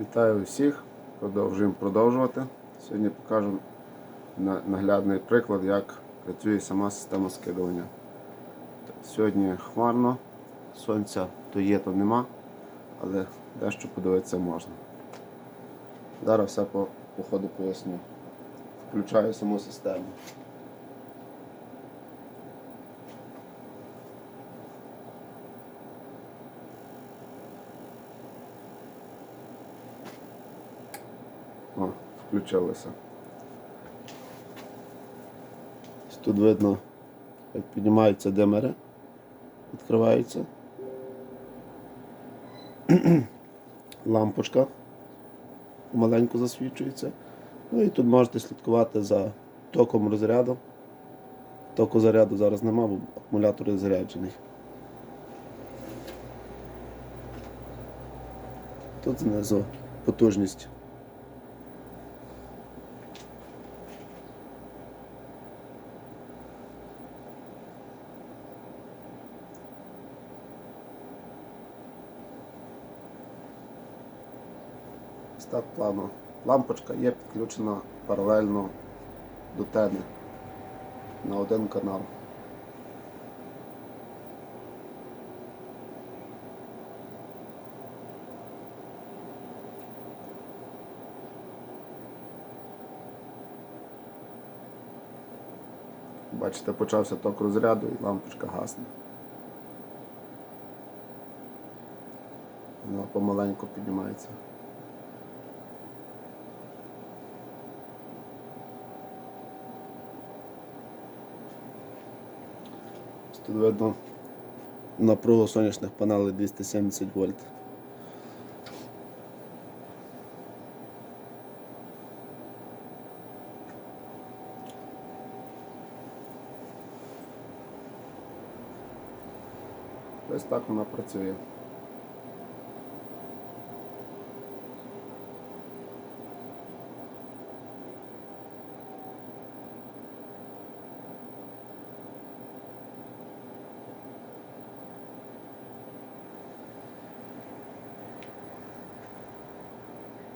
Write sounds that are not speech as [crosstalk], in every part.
Вітаю всіх. Продовжуємо продовжувати. Сьогодні покажу наглядний приклад, як працює сама система скидування. Сьогодні хмарно, сонця то є, то нема, але дещо подивитися можна. Зараз все по, по ходу поясню. Включаю саму систему. О, включилося. Ось Тут видно, як піднімаються димери, відкриваються. [clears throat] Лампочка маленько засвічується. Ну і тут можете слідкувати за током розряду. Току заряду зараз нема, бо акумулятор заряджений. Тут знизу потужність. Так плавно. Лампочка є підключена паралельно до тени на один канал. Бачите, почався ток розряду і лампочка гасне. Вона помаленьку піднімається. Тут видно напругу сонячних панелей 270 вольт. Ось так вона працює.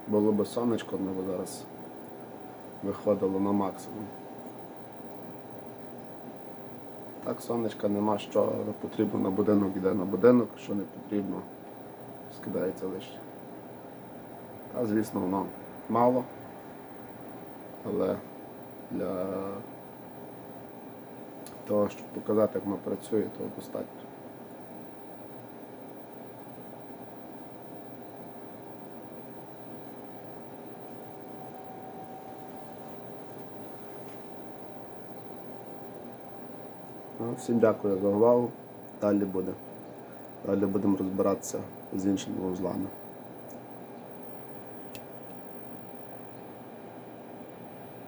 Було б сонечко, воно б зараз виходило на максимум. Так, сонечка нема, що потрібно на будинок йде на будинок, що не потрібно, скидається лише. А звісно, воно мало, але для того, щоб показати, як воно працює, то достатньо. Ну, Всім дякую за увагу. Далі буде. Далі будемо розбиратися з іншими вузлами.